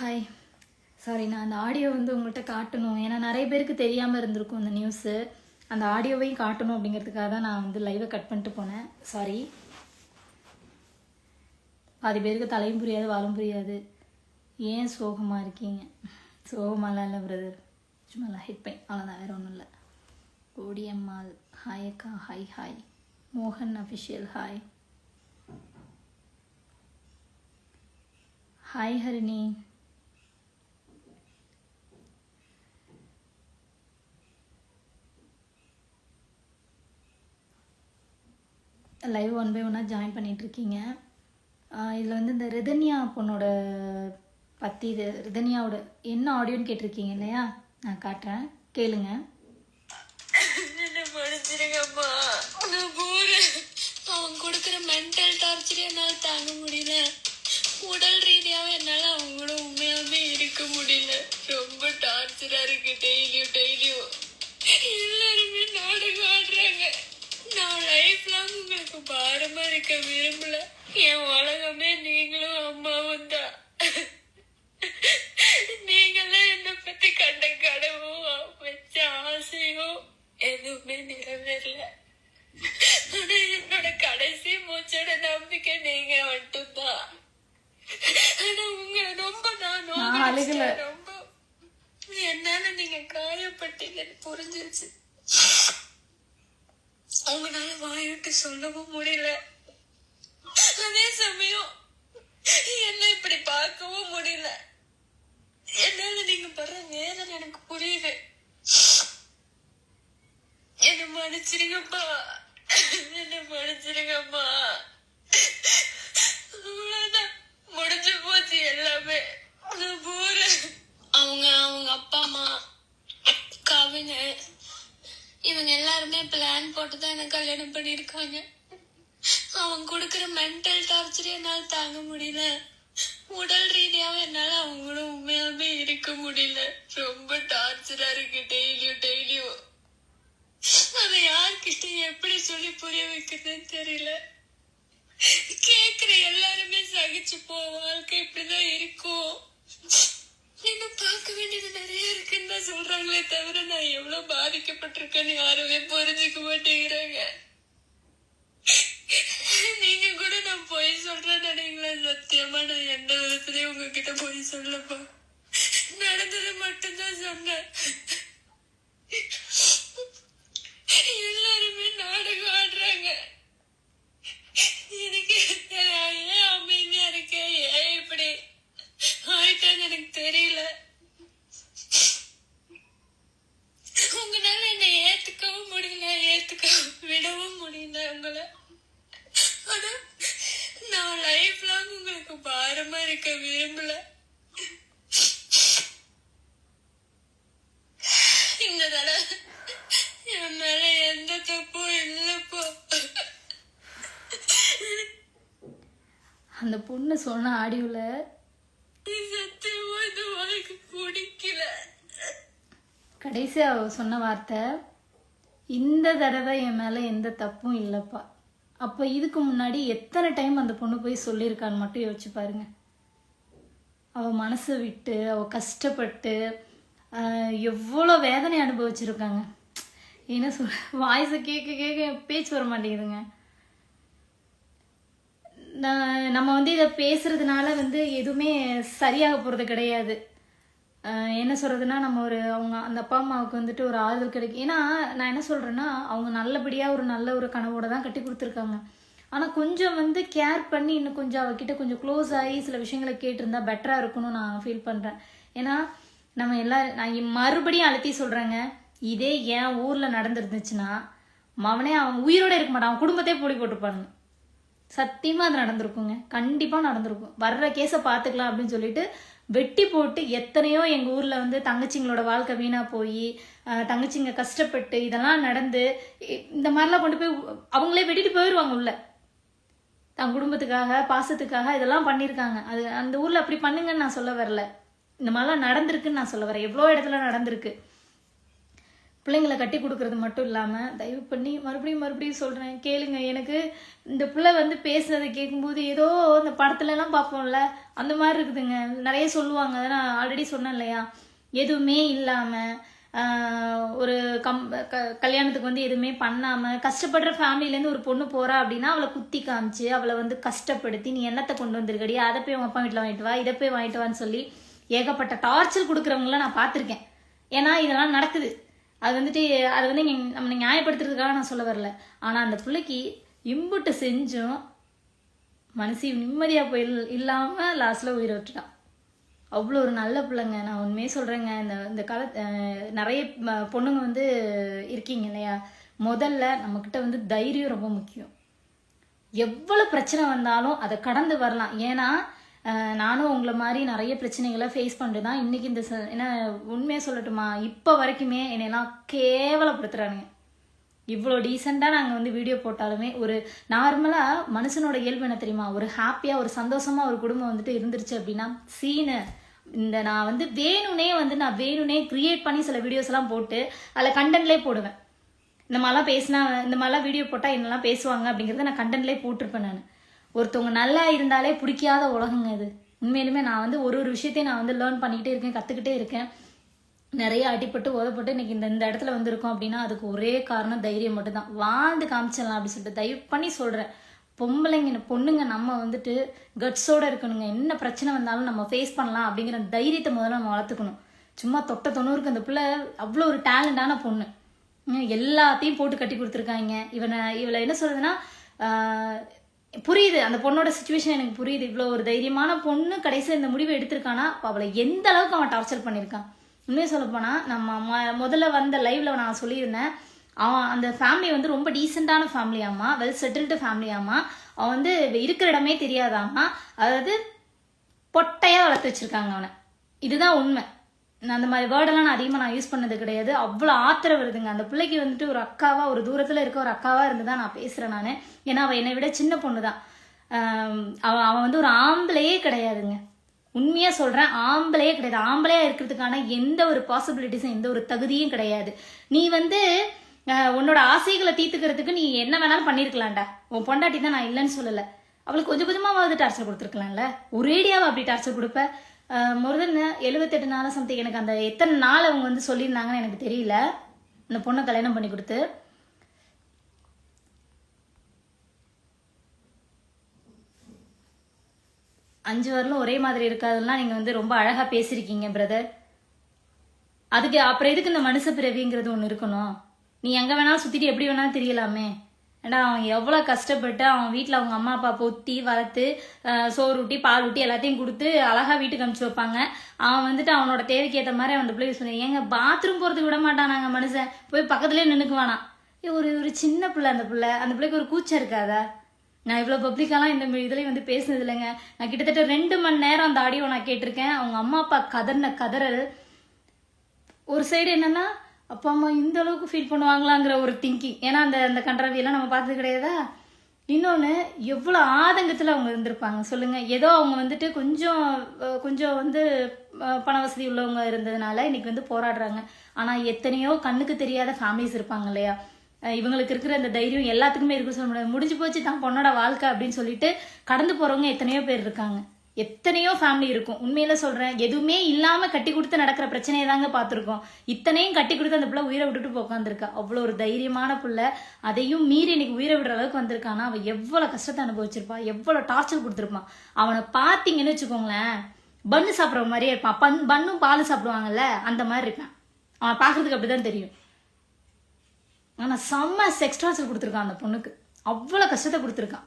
Hi sorry நான் அந்த audio வந்து உங்கள்கிட்ட காட்டணும். ஏன்னா நிறைய பேருக்கு தெரியாமல் இருந்திருக்கும் அந்த நியூஸு அந்த ஆடியோவையும் காட்டணும் அப்படிங்கிறதுக்காக தான் நான் வந்து லைவை கட் பண்ணிட்டு போனேன். சாரி பாதி பேருக்கு தலையும் புரியாது வாழும் புரியாது. ஏன் சோகமாக இருக்கீங்க? சோகமாலாம் இல்லை பிரதர் சும்மா ஹிட் பெயின் அவ்வளோதான் வேறு ஒன்றும் இல்லை. கோடியம்மாள் ஹாய் அக்கா. ஹாய் ஹாய் மோகன் official hi hi Harini. Live one by ஒன்னாக ஜாயின் பண்ணிகிட்ருக்கீங்க இதில் வந்து இந்த ரிதன்யா பொண்ணோட பற்றி இது ரிதன்யாவோட என்ன ஆடியோன்னு கேட்டிருக்கீங்க இல்லையா? நான் காட்டுறேன். கேளுங்க. என்ன அவன் கொடுக்குற மென்டல் டார்ச்சர் என்னால் தாங்க முடியல. உடல் ரீதியாகவே என்னால் அவங்களோட உண்மையாகவே இருக்க முடியல. பாரமா இருக்க விரும்பல. என் உலகமே நீங்களும் அம்மாவும் தான். நீங்களாம் என்ன பத்தி கண்ட கனவும் வச்ச ஆசையும் எதுவுமே நிறைவேறல. ஆனா என்னோட கடைசி மூச்சோட நம்பிக்கை நீங்க மட்டும்தான். ஆனா உங்களை ரொம்ப நான் ரொம்ப. என்னால நீங்க காயப்பட்டீங்கன்னு புரிஞ்சிருச்சு. அவங்களால வாயிட்டு சொல்லவும் முடியல. அதே சமயம் என்ன இப்படி பார்க்கவும் முடியல. என்னால நீங்க படுற வேதனை எனக்கு புரியுது என்ன என்ன மன்னிச்சிருங்கப்பா அவ்வளவுதான் முடிஞ்சு போச்சு எல்லாமே நான் போறேன் அவங்க அவங்க அப்பா அம்மா கவின இவங்க எல்லாருமே பிளான் போட்டு தான் எனக்கு கல்யாணம் பண்ணிருக்காங்க அவன் கொடுக்குற மென்டல் டார்ச்சர் என்னால் தாங்க முடியல. உடல் ரீதியாகவும் என்னால அவங்க கூட உண்மையாவே இருக்க முடியல. ரொம்ப டார்ச்சரா இருக்கு டெய்லியும் டெய்லியும் அதை யார்கிட்ட எப்படி சொல்லி புரிய வைக்கிறதுன்னு தெரியல. கேக்குற எல்லாருமே சகிச்சு போ வாழ்க்கை இப்படிதான் இருக்கும். என்ன பார்க்க வேண்டியது நிறைய இருக்குன்னு தான் சொல்றாங்களே தவிர நான் எவ்வளவு பாதிக்கப்பட்டிருக்கேன்னு யாருமே புரிஞ்சுக்க மாட்டேங்கிறாங்க. நீங்க கூட நான் பொய் சொல்றேன் நினைங்களா சத்தியமா நான் எந்த விதத்துலயும் உங்ககிட்ட பொய் சொல்லப்பா. நடந்தது மட்டும்தான் சொன்னேன். எல்லாருமே நாடகம் ஆடுறாங்க. எனக்கு ஏன் அமைதியா இருக்கேன் ஏன் இப்படி? ஆயிட்டான்னு எனக்கு தெரியல. உங்களால என்னை ஏத்துக்கவும் முடியல ஏத்துக்க விடவும் முடியல உங்களை. ஆனா நான் லைஃப் லாங் உங்களுக்கு பாரமா இருக்க விரும்பல. இந்த தடவை என் மேல எந்த தப்பும் இல்லப்போ. அந்த பொண்ணு சொன்ன ஆடியோவில் கடைசி கடைசியாக அவ சொன்ன வார்த்தை இந்த தடவை என் மேலே எந்த தப்பும் இல்லைப்பா. அப்போ இதுக்கு முன்னாடி எத்தனை டைம் அந்த பொண்ணு போய் சொல்லியிருக்கான்னு மட்டும் யோசிச்சு பாருங்க. அவள் மனசை விட்டு அவள் கஷ்டப்பட்டு எவ்வளோ வேதனை அனுபவிச்சிருக்காங்க. என்ன சொல் வாய்ஸை கேட்க கேட்க பேச்சு வர மாட்டேங்குதுங்க. நம்ம வந்து இதை பேசுறதுனால வந்து எதுவுமே சரியாக போகிறது கிடையாது. என்ன சொல்கிறதுனா நம்ம ஒரு அவங்க அந்த அப்பா அம்மாவுக்கு வந்துட்டு ஒரு ஆறுதல் கிடைக்கும் ஏன்னா நான் என்ன சொல்கிறேன்னா அவங்க நல்லபடியாக ஒரு நல்ல ஒரு கனவோட தான் கட்டி கொடுத்துருக்காங்க. ஆனால் கொஞ்சம் வந்து கேர் பண்ணி இன்னும் கொஞ்சம் அவகிட்ட கொஞ்சம் க்ளோஸ் ஆகி சில விஷயங்களை கேட்டிருந்தா பெட்டராக இருக்கும்னு நான் ஃபீல் பண்ணுறேன் ஏன்னா நம்ம எல்லாரும் நான் மறுபடியும் அழுத்தி சொல்கிறேங்க இதே ஏன் ஊரில் நடந்துருந்துச்சுன்னா அவனே அவன் உயிரோட இருக்க மாட்டான் அவன் குடும்பத்தையே போடி போட்டிருப்பானுங்க. சத்தியமாக அது நடந்திருக்குங்க. கண்டிப்பாக நடந்திருக்கும். வர்ற கேஸை பார்த்துக்கலாம் அப்படின்னு சொல்லிட்டு வெட்டி போட்டு எத்தனையோ எங்கள் ஊரில் வந்து தங்கச்சிங்களோட வாழ்க்கை வீணாக போய் தங்கச்சிங்க கஷ்டப்பட்டு இதெல்லாம் நடந்து இந்த மாதிரிலாம் கொண்டு போய் அவங்களே வெட்டிட்டு போயிடுவாங்க உள்ள. தன் குடும்பத்துக்காக பாசத்துக்காக இதெல்லாம் பண்ணியிருக்காங்க. அது அந்த ஊரில் அப்படி பண்ணுங்கன்னு நான் சொல்ல வரல. இந்த மாதிரிலாம் நடந்திருக்குன்னு நான் சொல்ல வரேன். எவ்வளோ இடத்துல நடந்திருக்கு. பிள்ளைங்களை கட்டி கொடுக்கறது மட்டும் இல்லாமல் தயவு பண்ணி மறுபடியும் மறுபடியும் சொல்கிறேன் கேளுங்க எனக்கு இந்த பிள்ளை வந்து பேசுனதை கேட்கும்போது ஏதோ இந்த படத்துலலாம் பார்ப்போம்ல அந்த மாதிரி இருக்குதுங்க. நிறைய சொல்லுவாங்க அதை நான் ஆல்ரெடி சொன்னேன் இல்லையா? எதுவுமே இல்லாமல் ஒரு கம் க கல்யாணத்துக்கு வந்து எதுவுமே பண்ணாமல் கஷ்டப்படுற ஃபேமிலியிலேருந்து ஒரு பொண்ணு போகிறா அப்படின்னா அவளை குத்தி காமிச்சு அவளை வந்து கஷ்டப்படுத்தி நீ என்னத்தை கொண்டு வந்திருக்கடி? அதை போய் உங்கள் அப்பா வீட்டில் வாங்கிட்டு வா இதை போய் வாங்கிட்டு வான்னு சொல்லி ஏகப்பட்ட டார்ச்சர் கொடுக்குறவங்கள நான் பார்த்துருக்கேன். ஏன்னா இதெல்லாம் நடக்குது. அது வந்துட்டு அது வந்து நீங்கள் நம்ம நியாயப்படுத்துறதுக்காக நான் சொல்ல வரல. ஆனால் அந்த பிள்ளைக்கு இம்புட்டு செஞ்சும் மனசு நிம்மதியாக போய் இல்லாமல் லாஸ்ட்டில் உயிரை விட்டுட்டான். அவ்வளோ ஒரு நல்ல பிள்ளைங்க. நான் உண்மையே சொல்கிறேங்க இந்த இந்த கால நிறைய பொண்ணுங்க வந்து இருக்கீங்க இல்லையா? முதல்ல நம்மக்கிட்ட வந்து தைரியம் ரொம்ப முக்கியம். எவ்வளோ பிரச்சனை வந்தாலும் அதை கடந்து வரலாம். ஏன்னா நானும் உங்களை மாதிரி நிறைய பிரச்சனைகளை ஃபேஸ் பண்ணிட்டு தான் இன்றைக்கி இந்த ச- என்ன உண்மையாக சொல்லட்டுமா? இப்போ வரைக்குமே என்னையெல்லாம் கேவலப்படுத்துகிறானுங்க இவ்வளோ டீசெண்டாக நாங்கள் வந்து வீடியோ போட்டாலுமே ஒரு நார்மலாக மனுஷனோட இயல்பு என்ன தெரியுமா? ஒரு ஹாப்பியாக ஒரு சந்தோஷமாக ஒரு குடும்பம் வந்துட்டு இருந்துருச்சு அப்படின்னா சீனு இந்த நான் வந்து வேணும்னே வந்து நான் வேணும்னே க்ரியேட் பண்ணி சில வீடியோஸ் எல்லாம் போட்டு அதில் கண்டென்ட்லேயே போடுவேன். இந்த மாதிரிலாம் பேசினா இந்த மாதிரிலாம் வீடியோ போட்டால் என்னெல்லாம் பேசுவாங்க அப்படிங்கிறத நான் கண்டென்ட்லேயே போட்டிருப்பேன் நான். ஒருத்தவங்க நல்லா இருந்தாலே பிடிக்காத உலகங்க இது. உண்மையிலுமே நான் வந்து ஒரு ஒரு விஷயத்தையும் நான் வந்து லேர்ன் பண்ணிக்கிட்டே இருக்கேன் கற்றுக்கிட்டே இருக்கேன். நிறைய அடிப்பட்டு உதப்பட்டு இன்னைக்கு இந்த இந்த இடத்துல வந்திருக்கோம் அப்படின்னா அதுக்கு ஒரே காரணம் தைரியம் மட்டும்தான். வாழ்ந்து காமிச்சிடலாம் அப்படின்னு சொல்லிட்டு தயவு பண்ணி சொல்கிறேன் பொம்பளைங்க பொண்ணுங்க நம்ம வந்துட்டு கட்ஸோட இருக்கணுங்க. என்ன பிரச்சனை வந்தாலும் நம்ம ஃபேஸ் பண்ணலாம் அப்படிங்கிற தைரியத்தை முதல்ல நம்ம வளர்த்துக்கணும். சும்மா தொட்ட தொண்ணூறுக்கு அந்த பிள்ளை அவ்வளோ ஒரு டேலண்டான பொண்ணு. எல்லாத்தையும் போட்டு கட்டி கொடுத்துருக்காங்க. இவனை இவளை என்ன சொல்றதுன்னா புரியுது. அந்த பொண்ணோட சுச்சுவேஷன் எனக்கு புரியுது. இவ்வளோ ஒரு தைரியமான பொண்ணு கடைசியில் இந்த முடிவை எடுத்திருக்கானா? அப்போ அவளை எந்த அளவுக்கு அவன் டார்ச்சர் பண்ணியிருக்கான் உண்மையை சொல்லப்போனால் நம்ம மொ- முதல்ல வந்த லைவ்ல நான் சொல்லியிருந்தேன். அவன் அந்த ஃபேமிலி வந்து ரொம்ப டீசெண்டான ஃபேமிலியாமா வெல் செட்டில்டு ஃபேமிலியாமா அவன் வந்து இருக்கிற இடமே தெரியாதாமா அதாவது பொட்டையாக வளர்த்து வச்சிருக்காங்க அவனை. இதுதான் உண்மை. அந்த மாதிரி வேர்டெல்லாம் நான் அதிகமாக நான் யூஸ் பண்ணது கிடையாது. அவ்வளோ ஆத்திரம் வருதுங்க. அந்த பிள்ளைக்கு வந்துட்டு ஒரு அக்காவாக ஒரு தூரத்தில் இருக்க ஒரு அக்காவாக இருந்து தான் நான் பேசுகிறேன் நான். ஏன்னா அவள் என்னை விட சின்ன பொண்ணு தான் அவன் அவன் வந்து ஒரு ஆம்பளையே கிடையாதுங்க. உண்மையாக சொல்கிறேன் ஆம்பளையே கிடையாது. ஆம்பளையாக இருக்கிறதுக்கான எந்த ஒரு பாசிபிலிட்டிஸும் எந்த ஒரு தகுதியும் கிடையாது. நீ வந்து உன்னோட ஆசைகளை தீர்த்துக்கிறதுக்கு நீ என்ன வேணாலும் பண்ணியிருக்கலாம்டா உன் பொண்டாட்டி தான் நான் இல்லைன்னு சொல்லலை. அவளுக்கு கொஞ்சம் கொஞ்சமாவது டார்ச்சர் கொடுத்துருக்கலாம்ல. ஒரேடியாவை அப்படி டார்ச்சர் கொடுப்ப? முருதன் எழுபத்தெட்டு நாள் சம்திங் எனக்கு அந்த எத்தனை நாள் அவங்க வந்து சொல்லியிருந்தாங்கன்னு எனக்கு தெரியல. அந்த பொண்ணை கல்யாணம் பண்ணி கொடுத்து. அஞ்சு வரலும் ஒரே மாதிரி இருக்காதுலாம் நீங்கள் வந்து ரொம்ப அழகாக பேசியிருக்கீங்க பிரதர் அதுக்கு அப்புறம் எதுக்கு இந்த மனுஷ பிறவிங்கிறது ஒன்று இருக்கணும்? நீ எங்கே வேணாலும் சுற்றிட்டு எப்படி வேணாலும் தெரியலாமே. ஏன்னா அவன் எவ்வளோ கஷ்டப்பட்டு அவன் வீட்டில் அவங்க அம்மா அப்பா பொத்தி வளர்த்து சோறு ஊட்டி பால் ஊட்டி எல்லாத்தையும் கொடுத்து அழகாக வீட்டுக்கு அனுப்பிச்சி வைப்பாங்க. அவன் வந்துட்டு அவனோட தேவைக்கு ஏற்ற மாதிரி அவன் பிள்ளை யூஸ் பண்ணி ஏங்க பாத்ரூம் போகிறதுக்கு விட மாட்டானாங்க மனுஷன். போய் பக்கத்துலேயே நின்றுக்குவானா ஒரு ஒரு சின்ன பிள்ளை அந்த பிள்ளை. அந்த பிள்ளைக்கு ஒரு கூச்சம் இருக்காதா? நான் இவ்வளோ பப்ளிக்காலாம் இந்த இதுலேயும் வந்து பேசுனது இல்லைங்க. நான் கிட்டத்தட்ட ரெண்டு மணி நேரம் அந்த ஆடியோ நான் கேட்டிருக்கேன். அவங்க அம்மா அப்பா கதர்ன கதறல். ஒரு சைடு என்னன்னா அப்பா அம்மா இந்த அளவுக்கு ஃபீல் பண்ணுவாங்களாங்கிற ஒரு திங்கிங் ஏன்னா அந்த அந்த கன்றாவியெல்லாம் நம்ம பார்த்தது கிடையாதா? இன்னொன்று எவ்வளோ ஆதங்கத்தில் அவங்க இருந்திருப்பாங்க சொல்லுங்கள் ஏதோ அவங்க வந்துட்டு கொஞ்சம் கொஞ்சம் வந்து பண வசதி உள்ளவங்க இருந்ததுனால இன்னைக்கு வந்து போராடுறாங்க. ஆனால் எத்தனையோ கண்ணுக்கு தெரியாத ஃபேமிலிஸ் இருப்பாங்க இல்லையா? இவங்களுக்கு இருக்கிற அந்த தைரியம் எல்லாத்துக்குமே இருக்குன்னு சொல்ல முடியாது. முடிஞ்சு போச்சு தான் பொண்ணோட வாழ்க்கை அப்படின்னு சொல்லிட்டு கடந்து போகிறவங்க எத்தனையோ பேர் இருக்காங்க. எத்தனையோ ஃபேமிலி இருக்கும். உண்மையில சொல்றேன் எதுவுமே இல்லாம கட்டி கொடுத்து நடக்கிற பிரச்சனையை தாங்க பார்த்துருக்கோம். இத்தனையும் கட்டி கொடுத்து அந்த பிள்ளை உயிரை விட்டுட்டு உட்காந்துருக்கா அவ்வளோ ஒரு தைரியமான பிள்ளை. அதையும் மீறி இன்னைக்கு உயிரை விடுற அளவுக்கு வந்திருக்கானா? அவ எவ்வளவு கஷ்டத்தை அனுபவிச்சிருப்பா? எவ்வளவு டார்ச்சர் கொடுத்துருப்பான் அவனை பார்த்தீங்கன்னு வச்சுக்கோங்களேன் பன்னு சாப்பிட்ற மாதிரியே இருப்பான். பன் பன்னும் பால் சாப்பிடுவாங்கல்ல அந்த மாதிரி இருப்பான் அவன் பார்க்கறதுக்கு அப்படிதான் தெரியும். ஆனா செம்ம செக்ஸ் டார்ச்சர் கொடுத்துருக்கான் அந்த பொண்ணுக்கு. அவ்வளோ கஷ்டத்தை கொடுத்துருக்கான்.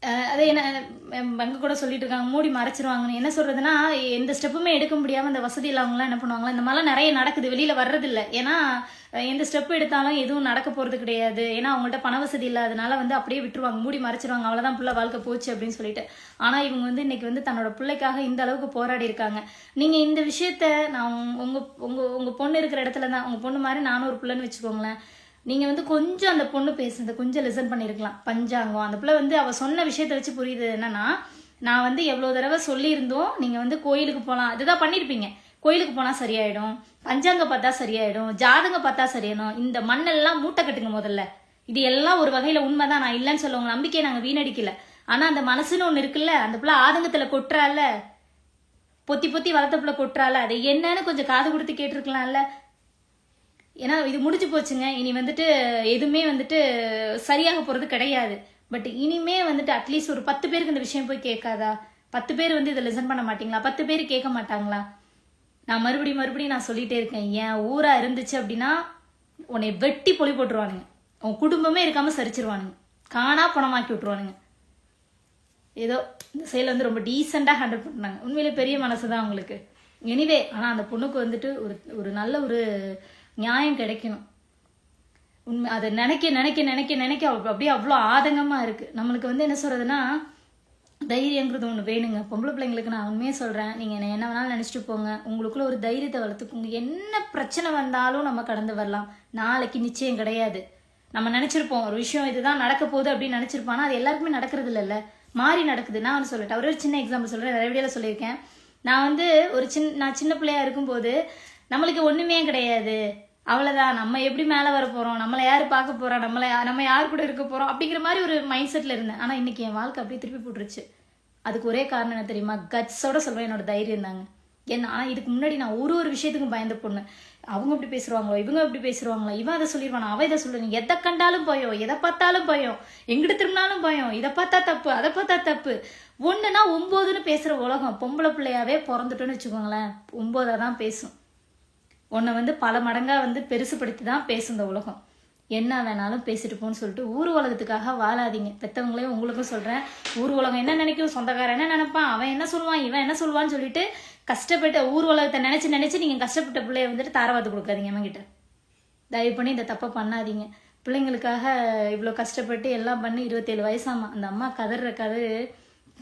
அதே என்ன அங்கே கூட சொல்லிட்டு இருக்காங்க மூடி மறைச்சிருவாங்கன்னு. என்ன சொல்றதுன்னா எந்த ஸ்டெப்புமே எடுக்க முடியாம இந்த வசதி இல்லாமலாம் என்ன பண்ணுவாங்களா இந்த மாதிரிலாம் நிறைய நடக்குது வெளியில வர்றதில்ல. ஏன்னா எந்த ஸ்டெப் எடுத்தாலும் எதுவும் நடக்க போறது கிடையாது. ஏன்னா அவங்கள்ட்ட பண வசதி இல்லாதனால வந்து அப்படியே விட்டுருவாங்க மூடி மறைச்சிருவாங்க அவ்வளவுதான் பிள்ளை வாழ்க்கை போச்சு அப்படின்னு சொல்லிட்டு. ஆனா இவங்க வந்து இன்னைக்கு வந்து தன்னோட பிள்ளைக்காக இந்த அளவுக்கு போராடி இருக்காங்க. நீங்க இந்த விஷயத்த நான் உங்க- உங்க உங்க உங்க பொண்ணு இருக்கிற இடத்துல தான் உங்க பொண்ணு மாதிரி நானும் ஒரு பிள்ளைன்னு வச்சுக்கோங்களேன். நீங்கள் வந்து கொஞ்சம் அந்த பொண்ணு பேசுனதை கொஞ்சம் லிசன் பண்ணியிருக்கலாம் பஞ்சாங்கம். அந்த பிள்ளை வந்து அவள் சொன்ன விஷயத்த வச்சு புரியுது என்னன்னா நான் வந்து எவ்வளோ தடவை சொல்லியிருந்தோம் நீங்கள் வந்து கோயிலுக்கு போகலாம் இதுதான் பண்ணியிருப்பீங்க கோயிலுக்கு போனால் சரியாயிடும். பஞ்சாங்க பார்த்தா சரியாயிடும். ஜாதகம் பார்த்தா சரியாயிடும். இந்த மண்ணெல்லாம் மூட்டை கட்டுங்க முதல்ல. இது எல்லாம் ஒரு வகையில உண்மைதான். நான் இல்லைன்னு சொல்ல நம்பிக்கையை நாங்கள் வீணடிக்கல. ஆனால் அந்த மனசுன்னு ஒன்று இருக்குல்ல அந்த பிள்ளை ஆதங்கத்தில் கொட்டுறால பொத்தி பொத்தி வளர்த்த பிள்ளை கொட்டுறால அது என்னன்னு கொஞ்சம் காது கொடுத்து கேட்டிருக்கலாம்ல. ஏன்னா இது முடிஞ்சு போச்சுங்க. இனி வந்துட்டு எதுவுமே வந்துட்டு சரியாக போகிறது கிடையாது. பட் இனிமே வந்துட்டு அட்லீஸ்ட் ஒரு பத்து பேருக்கு இந்த விஷயம் போய் கேட்காதா? பத்து பேர் வந்து இதை லிசன் பண்ண மாட்டீங்களா? பத்து பேர் கேட்க மாட்டாங்களா? நான் மறுபடியும் மறுபடியும் நான் சொல்லிட்டே இருக்கேன். என் ஊரா இருந்துச்சு அப்படின்னா உன்னை வெட்டி பொலி போட்டுருவானுங்க. உன் குடும்பமே இருக்காம சரிச்சிருவானுங்க. காணா பணமாக்கி விட்டுருவானுங்க. ஏதோ இந்த செயல் வந்து ரொம்ப டீசெண்டாக ஹேண்டில் பண்ணாங்க. உண்மையிலே பெரிய மனசு தான் அவங்களுக்கு. எனிவே ஆனால் அந்த பொண்ணுக்கு வந்துட்டு ஒரு ஒரு நல்ல ஒரு நியாயம் கிடைக்கணும். உண்மை அதை நினைக்க நினைக்க நினைக்க நினைக்க அப்படியே அவ்வளோ ஆதங்கமாக இருக்குது நம்மளுக்கு வந்து என்ன சொல்கிறதுனா தைரியங்கிறது ஒன்று வேணுங்க. பொம்பளை பிள்ளைங்களுக்கு நான் உண்மையே சொல்கிறேன் நீங்கள் என்ன வேணாலும் நினச்சிட்டு போங்க. உங்களுக்குள்ள ஒரு தைரியத்தை வளர்த்துக்கோங்க. என்ன பிரச்சனை வந்தாலும் நம்ம கடந்து வரலாம். நாளைக்கு நிச்சயம் கிடையாது. நம்ம நினச்சிருப்போம் ஒரு விஷயம் இதுதான் நடக்க போகுது அப்படின்னு நினச்சிருப்போம் ஆனால் அது எல்லாருக்குமே நடக்கிறது இல்லைல்ல. மாறி நடக்குது. நான் ஒன்று சொல்லட்டேன் ஒரு சின்ன எக்ஸாம்பிள் சொல்கிறேன் நிறைய வீடியோவில் சொல்லியிருக்கேன். நான் வந்து ஒரு சின்ன நான் சின்ன பிள்ளையாக இருக்கும்போது நம்மளுக்கு ஒன்றுமே கிடையாது. அவ்வளோதான் நம்ம எப்படி மேலே வர போகிறோம் நம்மளை யார் பார்க்க போகிறோம் நம்மளை யா- நம்ம யார் கூட இருக்க போகிறோம் அப்படிங்கிற மாதிரி ஒரு மைண்ட் செட்டில் இருந்தேன். ஆனால் இன்றைக்கி என் வாழ்க்கை அப்படியே திருப்பி போட்டுருச்சு. அதுக்கு ஒரே காரணம் என்ன தெரியுமா? கட்ஸோட சொல்லுவேன் என்னோட தைரியம் தாங்க. என்ன ஆனால் இதுக்கு முன்னாடி நான் ஒரு ஒரு விஷயத்துக்கும் பயந்த பொண்ணு. அவங்க இப்படி பேசுவாங்களோ? இவங்க இப்படி பேசுவாங்களோ? இவன் அதை சொல்லிடுவான் அவன் இதை சொல்லுவாங்க எதை கண்டாலும் பயம். எதை பார்த்தாலும் பயம். எங்கிட்ட திரும்பினாலும் பயம். இதை பார்த்தா தப்பு அதை பார்த்தா தப்பு. ஒன்றுனா ஒம்போதுன்னு பேசுகிற உலகம் பொம்பளை பிள்ளையாவே பிறந்துட்டோன்னு வச்சுக்கோங்களேன். ஒம்போதாக தான் பேசும். உன்னை வந்து பல மடங்காக வந்து பெருசுப்படுத்தி தான் பேசும் இந்த உலகம். என்ன வேணாலும் பேசிட்டு போன்னு சொல்லிட்டு ஊர் உலகத்துக்காக வாழாதீங்க. பெற்றவங்களையும் உங்களுக்கும் சொல்கிறேன் ஊர் உலகம் என்ன நினைக்கும் சொந்தக்காரன் என்ன நினைப்பான்? அவன் என்ன சொல்லுவான்? இவன் என்ன சொல்லுவான்னு சொல்லிட்டு கஷ்டப்பட்டு ஊர் உலகத்தை நினச்சி நினச்சி நீங்கள் கஷ்டப்பட்ட பிள்ளைய வந்துட்டு தாரவாத்து கொடுக்காதீங்க அவன்கிட்ட தயவு பண்ணி இந்த தப்பை பண்ணாதீங்க. பிள்ளைங்களுக்காக இவ்வளோ கஷ்டப்பட்டு எல்லாம் பண்ணி இருபத்தேழு வயசாமா? அந்த அம்மா கதற கதறு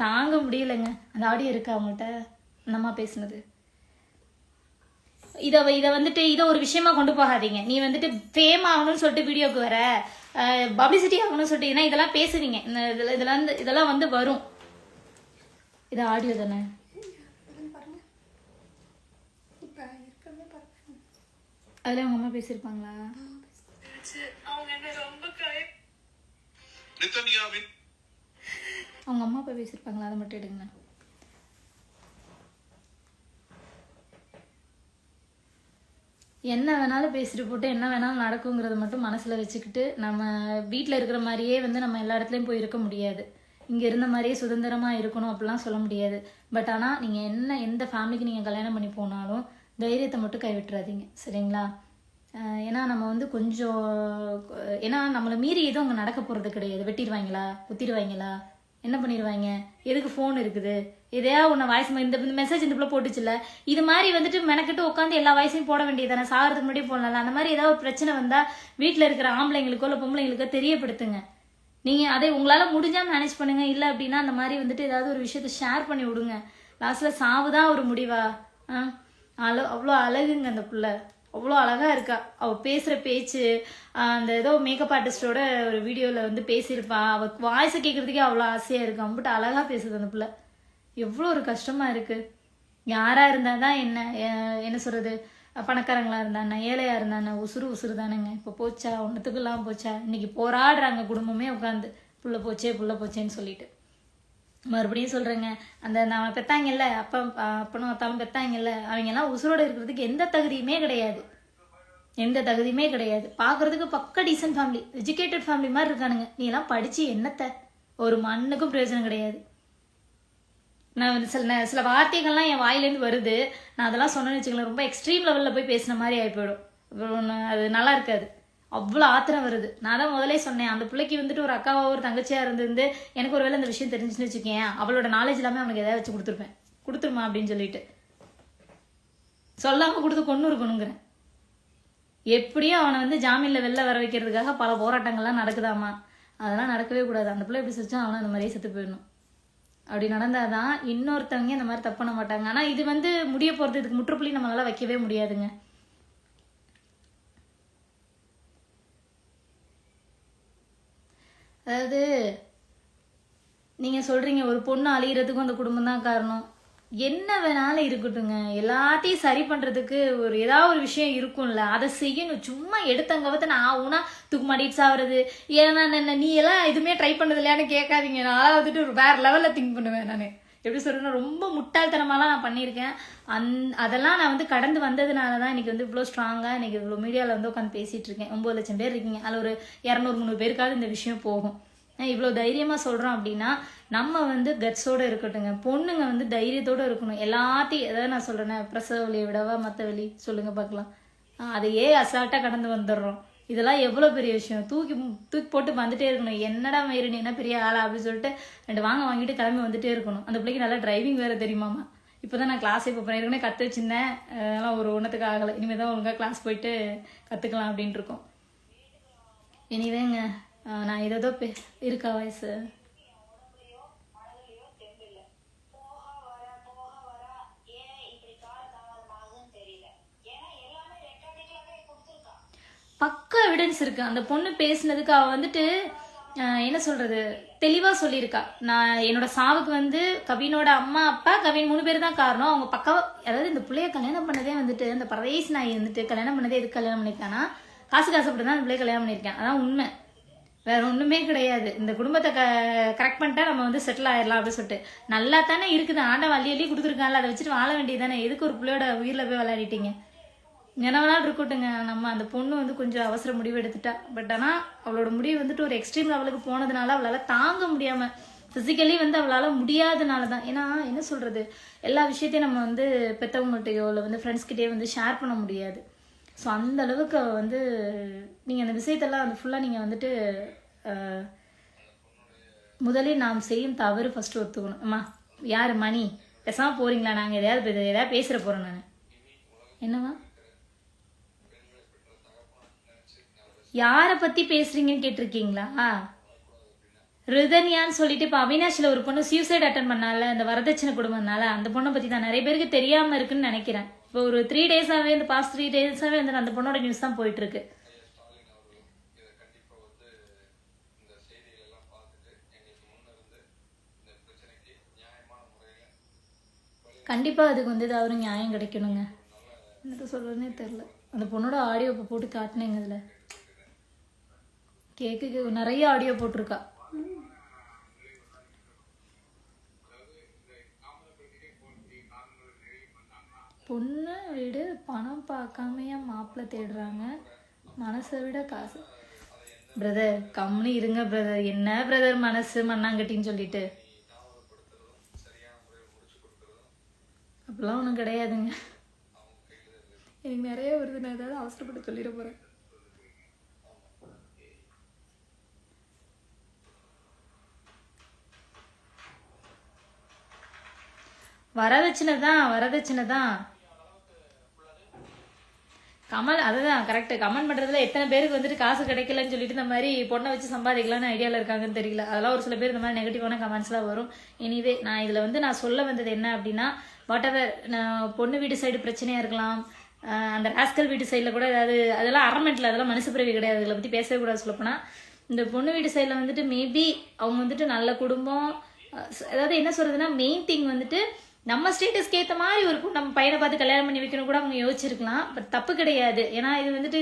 தாங்க முடியலைங்க. அந்த ஆடியோ இருக்கா அவங்கள்ட்ட அந்த அம்மா பேசுனது. இதை இதை வந்துட்டு இதை ஒரு விஷயமா கொண்டு போகாதீங்க. நீ வந்துட்டு ஃபேம் ஆகணும்னு சொல்லிட்டு வீடியோக்கு வர பப்ளிசிட்டி ஆகணும்னு சொல்லிட்டு இதெல்லாம் பேசுவீங்க இதெல்லாம் இதெல்லாம் வந்து வரும். இது ஆடியோ தானே? அதில் அவங்க அம்மா பேசியிருப்பாங்களா? அவங்க அம்மா அப்பா பேசியிருப்பாங்களா? அதை மட்டும் எடுங்க. என்ன வேணாலும் பேசிட்டு போட்டு என்ன வேணாலும் நடக்குங்கிறத மட்டும் மனசில் வச்சுக்கிட்டு நம்ம வீட்டில் இருக்கிற மாதிரியே வந்து நம்ம எல்லா இடத்துலையும் போய் இருக்க முடியாது. இங்கே இருந்த மாதிரியே சுதந்திரமாக இருக்கணும் அப்படிலாம் சொல்ல முடியாது. பட் ஆனால் நீங்கள் என்ன எந்த ஃபேமிலிக்கு நீங்கள் கல்யாணம் பண்ணி போனாலும் தைரியத்தை மட்டும் கைவிட்டுறாதீங்க. சரிங்களா? ஏன்னா நம்ம வந்து கொஞ்சம் ஏன்னா நம்மளை மீறி எதுவும் அங்கே நடக்க போகிறது கிடையாது. வெட்டிடுவாங்களா? குத்திடுவாங்களா? என்ன பண்ணிடுவாங்க? எதுக்கு ஃபோன் இருக்குது? எதையா ஒன்று வாய்ஸ் இந்த மெசேஜ் இந்த பிள்ளை போட்டுச்சுல இது மாதிரி வந்துட்டு மெனக்கிட்டு உட்காந்து எல்லா வாய்ஸையும் போட வேண்டியதானே சாகிறதுக்கு முன்னாடி போடலாம் அந்த மாதிரி ஏதாவது ஒரு பிரச்சனை வந்தால் வீட்டில் இருக்கிற ஆம்பளைங்களுக்கோ இல்லை பொம்பளைங்களுக்கோ தெரியப்படுத்துங்க. நீங்கள் அதை உங்களால் முடிஞ்சால் மேனேஜ் பண்ணுங்க. இல்லை அப்படின்னா அந்த மாதிரி வந்துட்டு ஏதாவது ஒரு விஷயத்த ஷேர் பண்ணி விடுங்க. லாஸ்ட்டில் சாவு தான் ஒரு முடிவா? ஆ? அழ அவ்வளோ அழகுங்க அந்த புள்ள. அவ்வளோ அழகா இருக்கா. அவ பேசுகிற பேச்சு அந்த ஏதோ மேக்கப் ஆர்டிஸ்டோட ஒரு வீடியோவில் வந்து பேசியிருப்பா. அவ வாய்ஸை கேட்குறதுக்கே அவ்வளோ ஆசையாக இருக்கு. அம்பிட்டு அழகா பேசுது அந்த பிள்ளை. எவ்வளோ ஒரு கஷ்டமாக இருக்குது யாராக இருந்தால் தான் என்ன என்ன சொல்கிறது பணக்காரங்களாக இருந்தானா ஏழையாக இருந்தானா உசுறு உசுறு தானேங்க. இப்போ போச்சா ஒன்றுத்துக்கெல்லாம் போச்சா? இன்னைக்கு போராடுறாங்க குடும்பமே உட்காந்து புள்ள போச்சே புள்ள போச்சேன்னு சொல்லிட்டு. மறுபடியும் சொல்கிறேங்க அந்த நான் பெத்தாங்கல்ல அப்பா அப்பனும் அத்தாலும் பெத்தாங்கல்ல அவங்கெல்லாம் உசுரோடு இருக்கிறதுக்கு எந்த தகுதியுமே கிடையாது. எந்த தகுதியுமே கிடையாது. பார்க்குறதுக்கு பக்க டீசன்ட் ஃபேமிலி எஜுகேட்டட் ஃபேமிலி மாதிரி இருக்கானுங்க. நீ எல்லாம் படித்து என்னத்த? ஒரு மண்ணுக்கும் பிரயோஜனம் கிடையாது. நான் வந்து சில சில வார்த்தைகள்லாம் என் வாயிலேருந்து வருது. நான் அதெல்லாம் சொன்னேன்னு வச்சுக்கலாம் ரொம்ப எக்ஸ்ட்ரீம் லெவலில் போய் பேசின மாதிரி ஆகி போயிடும். அப்புறம் அது நல்லா இருக்காது. அவ்வளோ ஆத்திரம் வருது. நான் தான் முதலே சொன்னேன் அந்த பிள்ளைக்கு வந்துட்டு ஒரு அக்காவோ ஒரு தங்கச்சியாக இருந்து எனக்கு ஒருவேளை இந்த விஷயம் தெரிஞ்சுன்னு வச்சுக்கேன் அவளோட நாலேஜ் எல்லாமே அவனுக்கு எதாவது வச்சு கொடுத்துருப்பேன். கொடுத்துருமா அப்படின்னு சொல்லிட்டு. சொல்லாமல் கொடுத்து கொண்டு இருக்கணுங்கிறேன் எப்படியும் அவனை வந்து ஜாமீனில் வெளில வர வைக்கிறதுக்காக பல போராட்டங்கள்லாம் நடக்குதாமா? அதெல்லாம் நடக்கவே கூடாது. அந்த பிள்ளை எப்படி செஞ்சா அவனை அந்த மாதிரியே செத்து போயிடணும். அப்படி நடந்தாதான் இன்னொருத்தவங்க இந்த மாதிரி தப்பு பண்ண மாட்டாங்க. ஆனால் இது வந்து முடிய போகிறது இதுக்கு முற்றுப்புள்ளி நம்மளால வைக்கவே முடியாதுங்க. அதாவது நீங்கள் சொல்கிறீங்க ஒரு பொண்ணு அழிகிறதுக்கும் அந்த குடும்பம் தான் காரணம். என்ன வேணாலும் இருக்கட்டுங்க. எல்லாத்தையும் சரி பண்றதுக்கு ஒரு ஏதாவது ஒரு விஷயம் இருக்கும்ல. அதை செய்யணும். சும்மா எடுத்தங்கவத்த நான் ஊனா தூக்கு மாட்டிட்டு சாவறது. ஏன்னா நான் நீ எல்லாம் எதுவுமே ட்ரை பண்ணது இல்லையான்னு கேட்காதீங்க. நான் வந்துட்டு ஒரு வேற லெவலில் திங்க் பண்ணுவேன் நான். எப்படி சொல்றேன்னா ரொம்ப முட்டாள்தனமாலாம் நான் பண்ணியிருக்கேன். அந் அதெல்லாம் நான் வந்து கடந்து வந்ததுனால தான் இன்னைக்கு வந்து இவ்வளோ ஸ்ட்ராங்காக இன்னைக்கு இவ்வளோ மீடியாவில் வந்து உட்காந்து பேசிட்டு இருக்கேன். ஒம்பது லட்சம் பேர் இருக்கீங்க. அதில் ஒரு இரநூறு முந்நூறு பேருக்காவது இந்த விஷயம் போகும். நான் இவ்வளோ தைரியமாக சொல்கிறோம் அப்படின்னா நம்ம வந்து கட்ஸோடு இருக்கட்டுங்க பொண்ணுங்க வந்து தைரியத்தோட இருக்கணும். எல்லாத்தையும் எதாவது நான் சொல்கிறேன்னா பிரசவ வழியை விடவா மற்ற வழி சொல்லுங்கள் பார்க்கலாம். அதையே அசால்ட்டாக கடந்து வந்துடுறோம்? இதெல்லாம் எவ்வளோ பெரிய விஷயம்? தூக்கி தூக்கி போட்டு வந்துட்டே இருக்கணும். என்னடா மயிறு நீ என்ன பெரிய ஆளா? அப்படின்னு சொல்லிட்டு ரெண்டு வாங்க வாங்கிட்டு கிளம்பி வந்துட்டே இருக்கணும். அந்த பிள்ளைக்கு நல்லா டிரைவிங் வேறு தெரியுமாமா இப்போ தான் நான் கிளாஸே இப்போ ஏற்கனவே கற்று வச்சிருந்தேன். அதெல்லாம் ஒரு ஒன்றத்துக்கு ஆகலை. இனிமேல் தான் ஒழுங்காக கிளாஸ் போயிட்டு கற்றுக்கலாம் அப்படின்ட்டு இருக்கோம். எனிவேங்க நான் ஏதோ பே இருக்கா வயசு? பக்க எவிடன்ஸ் இருக்கு? அந்த பொண்ணு பேசுனதுக்கு அவ வந்துட்டு என்ன சொல்றது? தெளிவா சொல்லியிருக்கா. நான் என்னோட சாவுக்கு வந்து கவினோட அம்மா அப்பா கவின் மூணு பேர் தான் காரணம். அவங்க பக்காவா அதாவது இந்த பிள்ளைய கல்யாணம் பண்ணதே வந்துட்டு இந்த பரதேசி நாய் வந்துட்டு கல்யாணம் பண்ணதே எதுக்கு கல்யாணம் பண்ணியிருக்கானா காசு காசுப்பட்டு தான் அந்த பிள்ளைய கல்யாணம் பண்ணியிருக்கேன் அதான் உண்மை. வேற ஒண்ணுமே கிடையாது. இந்த குடும்பத்தை க கரெக்ட் பண்ணிட்டா நம்ம வந்து செட்டில் ஆயிடலாம் அப்படின்னு சொல்லிட்டு. நல்லா தானே இருக்குது. ஆண்டை வள்ளி அள்ளி கொடுத்துருக்காங்கல்ல அதை வச்சுட்டு வாழ வேண்டியதானே எதுக்கு ஒரு பிள்ளையோட உயிரில் போய் விளையாடிட்டீங்க? என்ன வேணாலும் இருக்கட்டுங்க நம்ம அந்த பொண்ணு வந்து கொஞ்சம் அவசர முடிவு எடுத்துட்டா. பட் ஆனால் அவளோட முடிவு வந்துட்டு ஒரு எக்ஸ்ட்ரீம் லெவலுக்கு போனதுனால அவளால் தாங்க முடியாமல் ஃபிசிக்கலி வந்து அவளால் முடியாதனால தான். ஏன்னா என்ன சொல்கிறது எல்லா விஷயத்தையும் நம்ம வந்து பெற்றவங்கள்ட்டையோ இல்லை வந்து ஃப்ரெண்ட்ஸ்கிட்டயோ வந்து ஷேர் பண்ண முடியாது. ஸோ அந்த அளவுக்கு வந்து நீங்கள் அந்த விஷயத்தெல்லாம் வந்து ஃபுல்லாக நீங்கள் வந்துட்டு முதலில் நாம் செய்யும் தவறு ஃபஸ்ட்டு ஒத்துக்கணும். அம்மா யார் மணி? பேசாமல் போகிறீங்களா நாங்கள் எதையாவது எதாவது பேசுகிற போகிறோம் நான். என்னவா யாரை பற்றி பேசுகிறீங்கன்னு கேட்டிருக்கீங்களா? ரிதன்யான்னு சொல்லிட்டு இப்போ அவினாஷில் ஒரு பொண்ணு சூசைட் அட்டன் பண்ணால அந்த வரதட்சணை குடும்பம்னால அந்த பொண்ணை பற்றி தான் நிறைய பேருக்கு தெரியாமல் இருக்குன்னு நினைக்கிறேன். இப்போ ஒரு த்ரீ டேஸாவே இந்த பாஸ்ட் த்ரீ டேஸாகவே வந்து அந்த பொண்ணோட நியூஸ் தான் போயிட்டு இருக்கு அதுக்கு வந்து ஏதாவது ஒரு நியாயம் கிடைக்கணுங்க. என்னத்த சொல்கிறதுனே தெரில அந்த பொண்ணோட ஆடியோ இப்போ போட்டு காட்டினேங்க அதில். கேக்கு நிறைய ஆடியோ போட்டிருக்கா. பொண்ணை விட பணம் பார்க்காமையா மாப்பிள்ளை தேடுறாங்க. மனசை விட காசு. பிரதர் கம்முனு இருங்க பிரதர் என்ன பிரதர் மனசு? மண்ணாங்கட்டின்னு சொல்லிட்டு. அப்படிலாம் ஒன்றும் கிடையாதுங்க. எனக்கு நிறைய வருது. நான் ஏதாவது அவசரப்பட்டு சொல்லிட போகிறேன் வரதட்சணை தான் வரதட்சணை தான். கமல் அதுதான் கரெக்ட் கமெண்ட் பண்றதுல எத்தனை பேருக்கு வந்துட்டு காசு கிடைக்கலன்னு சொல்லிட்டு இந்த மாதிரி பொண்ணை வச்சு சம்பாதிக்கலாம்னு ஐடியால இருக்காங்கன்னு தெரியல. அதெல்லாம் ஒரு சில பேர் இந்த மாதிரி நெகட்டிவான கமெண்ட்ஸ்லாம் வரும். எனிவே நான் இதுல வந்து நான் சொல்ல வந்தது என்ன அப்படின்னா வாட் எவர் பொண்ணு வீட்டு சைடு பிரச்சனையா இருக்கலாம் அந்த ராஸ்கல் வீட்டு சைடில் கூட ஏதாவது அதெல்லாம் அரமெண்ட்ல அதெல்லாம் மனுஷ பிறவி கிடையாது. அதில் பற்றி பேசவே கூடாது சொல்லப்போனால் இந்த பொண்ணு வீட்டு சைடில் வந்துட்டு மேபி அவங்க வந்துட்டு நல்ல குடும்பம் அதாவது என்ன சொல்றதுன்னா மெயின் திங் வந்துட்டு நம்ம ஸ்டேட்டஸ்க்கு ஏற்ற மாதிரி ஒரு நம்ம பையனை பார்த்து கல்யாணம் பண்ணி வைக்கணும் கூட அவங்க யோசிச்சிருக்கலாம். பட் தப்பு கிடையாது. ஏன்னா இது வந்துட்டு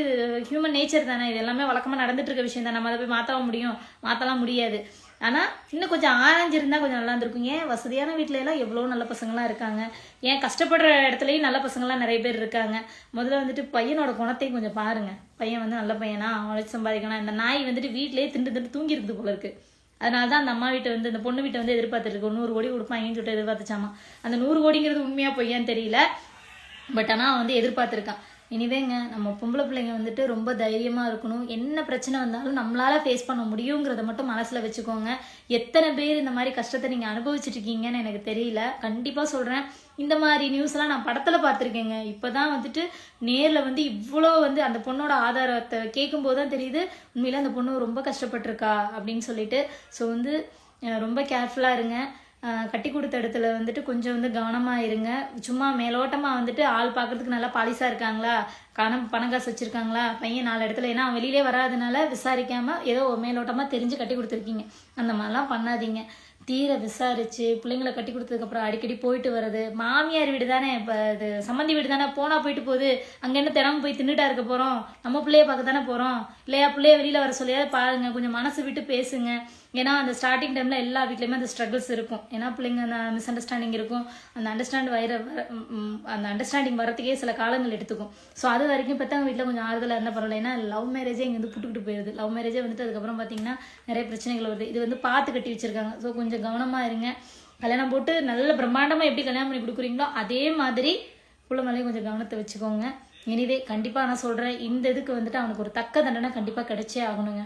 ஹியூமன் நேச்சர் தானே. இது எல்லாமே வழக்கமாக நடந்துட்டு இருக்க விஷயம் தான். நம்ம அதை போய் மாற்றவும் முடியும்? மாற்றலாம் முடியாது. ஆனால் இன்னும் கொஞ்சம் ஆராய்ஞ்சிருந்தா கொஞ்சம் நல்லா இருந்திருக்கும். ஏன்? வசதியான வீட்டில எல்லாம் எவ்வளோ நல்ல பசங்களாம் இருக்காங்க. ஏன்? கஷ்டப்படுற இடத்துலையும் நல்ல பசங்களாம் நிறைய பேர் இருக்காங்க. முதல்ல வந்துட்டு பையனோட குணத்தையும் கொஞ்சம் பாருங்க. பையன் வந்து நல்ல பையனா? அவன் சம்பாதிக்கணும். இந்த நாய் வந்துட்டு வீட்டிலேயே திண்டு திண்டு தூங்கி இருக்குது போல இருக்குது அதனால தான் அந்த அம்மா வீட்டை வந்து அந்த பொண்ணு வீட்டை வந்து எதிர்பார்த்துருக்கு நூறு கோடி கொடுப்பாங்கன்னு சொல்லிட்டு எதிர்பார்த்துச்சாமா? அந்த நூறு கோடிங்கிறது உண்மையாக பொய்யான்னு தெரியல. பட் ஆனால் வந்து எதிர்பார்த்துருக்கான். இனிவேங்க நம்ம பொம்பளை பிள்ளைங்க வந்துட்டு ரொம்ப தைரியமாக இருக்கணும். என்ன பிரச்சனை வந்தாலும் நம்மளால ஃபேஸ் பண்ண முடியுங்கிறத மட்டும் மனசில் வச்சுக்கோங்க. எத்தனை பேர் இந்த மாதிரி கஷ்டத்தை நீங்கள் அனுபவிச்சுட்டு இருக்கீங்கன்னு எனக்கு தெரியல. கண்டிப்பாக சொல்கிறேன் இந்த மாதிரி நியூஸ்லாம் நான் படத்தில் பார்த்துருக்கேங்க. இப்போ தான் வந்துட்டு நேரில் வந்து இவ்வளோ வந்து அந்த பொண்ணோட ஆதாரத்தை கேட்கும்போது தான் தெரியுது உண்மையில அந்த பொண்ணு ரொம்ப கஷ்டப்பட்டிருக்கா அப்படின்னு சொல்லிட்டு. ஸோ வந்து ரொம்ப கேர்ஃபுல்லாக இருங்க. கட்டி கொடுத்த இடத்துல வந்துட்டு கொஞ்சம் வந்து கவனமாக இருங்க. சும்மா மேலோட்டமாக வந்துட்டு ஆள் பார்க்கறதுக்கு நல்லா பாலிசாக இருக்காங்களா? கணம் பணம் காசு வச்சுருக்காங்களா? பையன் நாலு இடத்துல ஏன்னா அவன் வெளியிலே வராதனால விசாரிக்காமல் ஏதோ மேலோட்டமாக தெரிஞ்சு கட்டி கொடுத்துருக்கீங்க. அந்த மாதிரிலாம் பண்ணாதீங்க. தீர விசாரிச்சு பிள்ளைங்களை கட்டி கொடுத்ததுக்கப்புறம் அடிக்கடி போயிட்டு வர்றது. மாமியார் வீடு தானே இப்போ இது சம்மந்தி வீடு தானே போனால் போயிட்டு போகுது. அங்கே என்ன தினமும் போய் தின்னுட்டா இருக்க போகிறோம் நம்ம பிள்ளைய பார்க்க தானே போகிறோம் இல்லையா? பிள்ளைய வெளியில் வர சொல்லியாவது பாருங்க கொஞ்சம் மனசு விட்டு பேசுங்க. ஏன்னா அந்த ஸ்டார்டிங் டைமில் எல்லா வீட்லேயுமே அந்த ஸ்ட்ரகிள்ஸ் இருக்கும். ஏன்னா பிள்ளைங்க அந்த மிஸ் அண்டர்ஸ்டாண்டிங் இருக்கும். அந்த அண்டர்ஸ்டாண்ட் வர வர- அந்த அண்டர்ஸ்டாண்டிங் வரத்துக்கே சில காலங்கள் எடுத்துக்கும். ஸோ அது வரைக்கும் பெற்றவங்க வீட்டில் கொஞ்சம் ஆறுதலாக இருந்தால் பரவாயில்ல. ஏன்னா லவ் மேரேஜே இங்கே வந்து புட்டுக்கிட்டு போயிடுது லவ் மேரேஜே வந்துட்டு அதுக்கப்புறம் பார்த்தீங்கன்னா நிறைய பிரச்சனைகள் வருது. இது வந்து பார்த்து கட்டி வச்சிருக்காங்க. ஸோ கொஞ்சம் கொஞ்சம் கவனமாக இருங்க. கல்யாணம் போட்டு நல்ல பிரம்மாண்டமாக எப்படி கல்யாணம் பண்ணி கொடுக்குறீங்களோ அதே மாதிரி புள்ள மேலேயும் கொஞ்சம் கவனத்தை வச்சுக்கோங்க. இனிதே கண்டிப்பாக நான் சொல்கிறேன் இந்த இதுக்கு வந்துட்டு அவனுக்கு ஒரு தக்க தண்டனை கண்டிப்பாக கிடைச்சே ஆகணுங்க.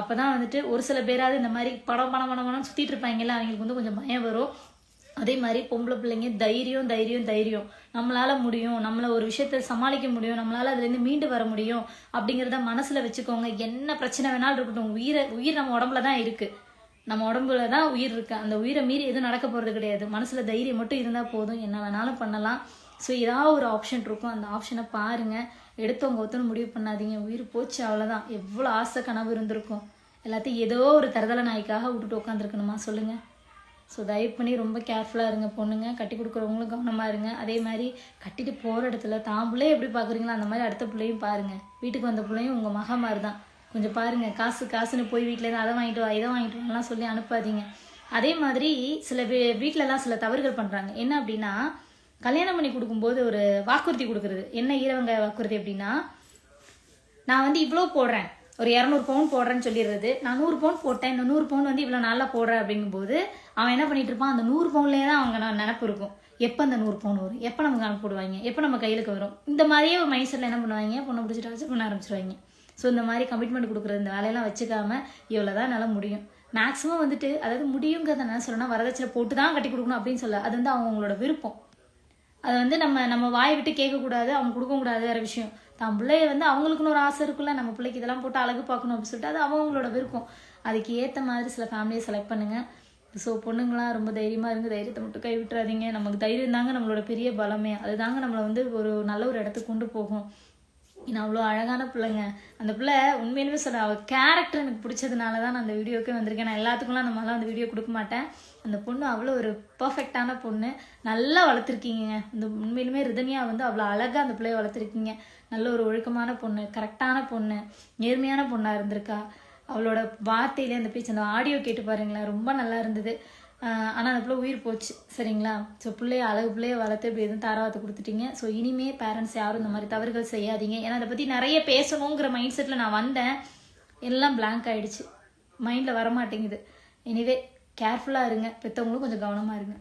அப்போ தான் வந்துட்டு ஒரு சில பேராவது இந்த மாதிரி படம் பணம் பணம் பணம் சுற்றிட்டு இருப்பாங்கல்ல அவங்களுக்கு வந்து கொஞ்சம் பயம் வரும். அதே மாதிரி பொம்பளை பிள்ளைங்க தைரியம் தைரியம் தைரியம். நம்மளால முடியும். நம்மளை ஒரு விஷயத்த சமாளிக்க முடியும். நம்மளால அதுலேருந்து மீண்டு வர முடியும். அப்படிங்கிறத மனசுல வச்சுக்கோங்க. என்ன பிரச்சனை வேணாலும் இருக்கட்டும். உயிரை உயிர் நம்ம உடம்புல தான் இருக்குது நம்ம உடம்புல தான் உயிர் இருக்கு. அந்த உயிரை மீறி எதுவும் நடக்க போகிறது கிடையாது. மனசில் தைரியம் மட்டும் இருந்தால் போதும். என்ன வேணாலும் பண்ணலாம். ஸோ ஏதாவது ஒரு ஆப்ஷன் இருக்கும். அந்த ஆப்ஷனை பாருங்க. எடுத்தவங்க ஒருத்தனும் முடிவு பண்ணாதீங்க. உயிர் போச்சு அவ்வளோதான் எவ்வளோ ஆசை கனவு இருந்திருக்கும். எல்லாத்தையும் ஏதோ ஒரு தரதல நாய்க்காக விட்டுட்டு உட்காந்துருக்கணுமா சொல்லுங்கள் ஸோ தயவு பண்ணி ரொம்ப கேர்ஃபுல்லாக இருங்க பொண்ணுங்க. கட்டி கொடுக்குறவங்களும் கவனமாக இருங்க. அதே மாதிரி கட்டிட்டு போகிற இடத்துல தான் பிள்ளைய எப்படி பார்க்குறீங்களோ அந்த மாதிரி அடுத்த பிள்ளையும் பாருங்கள் வீட்டுக்கு வந்த பிள்ளையும் உங்கள் மக மாதிரி தான். கொஞ்சம் பாருங்கள் காசு காசுன்னு போய் வீட்டிலேருந்து அதை வாங்கிட்டு வா இதை வாங்கிட்டு வாங்கலாம் சொல்லி அனுப்பாதீங்க. அதே மாதிரி சில வீட்டிலலாம் சில தவறுகள் பண்ணுறாங்க என்ன அப்படின்னா கல்யாணம் பண்ணி கொடுக்கும்போது ஒரு வாக்குறுதி கொடுக்குறது. என்ன ஈரவங்க வாக்குறுதி அப்படின்னா நான் வந்து இவ்வளோ போடுறேன். ஒரு இரநூறு பவுன் போடுறேன்னு சொல்லிடுறது. நான் நூறு பவுன் போட்டேன். இந்த நூறு பவுன் வந்து இவ்வளோ நாளாக போடுறேன் அப்படிங்கும்போது அவன் என்ன பண்ணிட்டு இருப்பான்? அந்த நூறு பவுன்லேயே தான் அவங்க நான் நினப்பு இருக்கும். எப்போ அந்த நூறு பவுன் வரும்? எப்போ நமக்கு அனுப்பிடுவாங்க எப்போ நம்ம கையிலுக்கு வரும்? இந்த மாதிரியே ஒரு மைண்ட் செட்டில் என்ன பண்ணுவாங்க? பொண்ணை பிடிச்சிட்டு வச்சு பண்ண ஆரம்பிச்சிருவாங்க. ஸோ இந்த மாதிரி கமிட்மெண்ட் கொடுக்குறது இந்த வேலையெல்லாம் வச்சுக்காம இவ்வளோ தான் என்னால் முடியும். மேக்ஸிமம் வந்துட்டு அதாவது முடியுங்கிறத என்ன சொல்லணும்னா வரதட்சணை போட்டு தான் கட்டி கொடுக்கணும் அப்படின்னு சொல்ல அது வந்து அவங்களோட விருப்பம். அதை வந்து நம்ம நம்ம வாய் விட்டு கேட்கக்கூடாது அவங்க கொடுக்கக்கூடாது வேறு விஷயம். தான் பிள்ளைய வந்து அவங்களுக்குன்னு ஒரு ஆசை இருக்குல்ல நம்ம பிள்ளைக்கு இதெல்லாம் போட்டு அழகு பார்க்கணும் அப்படின்னு சொல்லிட்டு அது அவங்களோட விருப்பம். அதுக்கு ஏற்ற மாதிரி சில ஃபேமிலியை செலக்ட் பண்ணுங்க. ஸோ பொண்ணுங்களாம் ரொம்ப தைரியமாக இருந்து தைரியத்தை மட்டும் கைவிட்டுறாதீங்க. நமக்கு தைரியம் தாங்க நம்மளோட பெரிய பலமே. அதுதாங்க நம்மளை வந்து ஒரு நல்ல ஒரு இடத்துக்கு கொண்டு போகும். நான் அவ்வளோ அழகான பிள்ளைங்க. அந்த பிள்ளை உண்மையிலுமே சொல்ல அவள் கேரக்டர் எனக்கு பிடிச்சதுனால தான் நான் அந்த வீடியோக்கே வந்திருக்கேன். நான் எல்லாத்துக்கும்லாம் அந்த மாதிரிலாம் அந்த வீடியோ கொடுக்க மாட்டேன். அந்த பொண்ணு அவ்வளோ ஒரு பர்ஃபெக்டான பொண்ணு. நல்லா வளர்த்துருக்கீங்க. இந்த உண்மையிலுமே ரிதன்யா வந்து அவ்வளோ அழகாக அந்த பிள்ளைய வளர்த்துருக்கீங்க. நல்ல ஒரு ஒழுக்கமான பொண்ணு கரெக்டான பொண்ணு நேர்மையான பொண்ணாக இருந்திருக்கா. அவளோட வார்த்தையிலே அந்த பேச்சு அந்த ஆடியோ கேட்டு பாருங்களேன் ரொம்ப நல்லா இருந்தது. ஆனால் அந்த பிள்ளை உயிர் போச்சு சரிங்களா? ஸோ பிள்ளைய அழகு பிள்ளைய வளர்த்து இப்படி எதுவும் தாராவத்தை கொடுத்துட்டீங்க. ஸோ இனிமே பேரண்ட்ஸ் யாரும் இந்த மாதிரி தவறுகள் செய்யாதீங்க. ஏன்னா அதை பற்றி நிறைய பேசணுங்கிற மைண்ட் செட்டில் நான் வந்தேன். எல்லாம் பிளாங்க் ஆகிடுச்சு மைண்டில் வரமாட்டேங்குது. எனிவே கேர்ஃபுல்லாக இருங்க. பெற்றவங்களும் கொஞ்சம் கவனமாக இருங்க.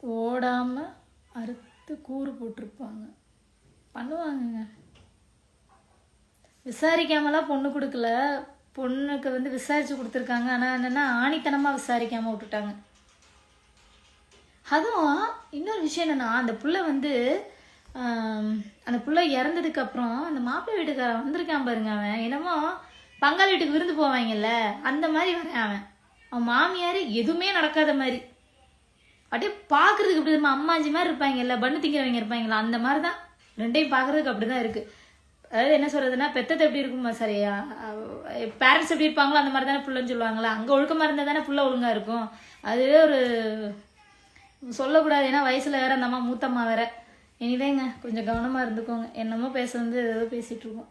ஓடாமல் அறுத்து கூறு போட்டிருப்பாங்க. பண்ணுவாங்கங்க. விசாரிக்காமலாம் பொண்ணு கொடுக்கல. பொண்ணுக்கு வந்து விசாரிச்சு கொடுத்துருக்காங்க. ஆனால் என்னென்னா ஆணித்தனமாக விசாரிக்காமல் விட்டுட்டாங்க. அதுவும் இன்னொரு விஷயம் என்னென்னா அந்த புள்ள வந்து அந்த புள்ள இறந்ததுக்கு அப்புறம் அந்த மாப்பிள்ளை வீட்டுக்காரன் வந்திருக்கான் பாருங்க அவன். என்னமோ பங்காளி வீட்டுக்கு விருந்து போவாங்கல்ல அந்த மாதிரி வரேன் அவன். அவன் மாமியார் எதுவுமே நடக்காத மாதிரி. அப்படியே பார்க்கறதுக்கு இப்படி நம்ம அம்மாஞ்சி மாதிரி இருப்பாங்கல்ல பண்ணு திங்கிறவங்க இருப்பாங்களா அந்த மாதிரி தான் ரெண்டையும் பார்க்கறதுக்கு அப்படி தான் இருக்கு. அதாவது என்ன சொல்றதுன்னா பெத்தது எப்படி இருக்குமா சரியா பேரண்ட்ஸ் எப்படி இருப்பாங்களோ அந்த மாதிரி தானே புள்ளன்னு சொல்லுவாங்களா அங்கே ஒழுக்கமாக இருந்தால் தானே புள்ள ஒழுங்கா இருக்கும். அதுவே ஒரு சொல்லக்கூடாது ஏன்னா வயசுல வேற அந்த அம்மா மூத்தம்மா வேற. இனிதேங்க கொஞ்சம் கவனமா இருந்துக்கோங்க. என்னமோ பேச வந்து ஏதோ பேசிட்டு இருக்கோம்.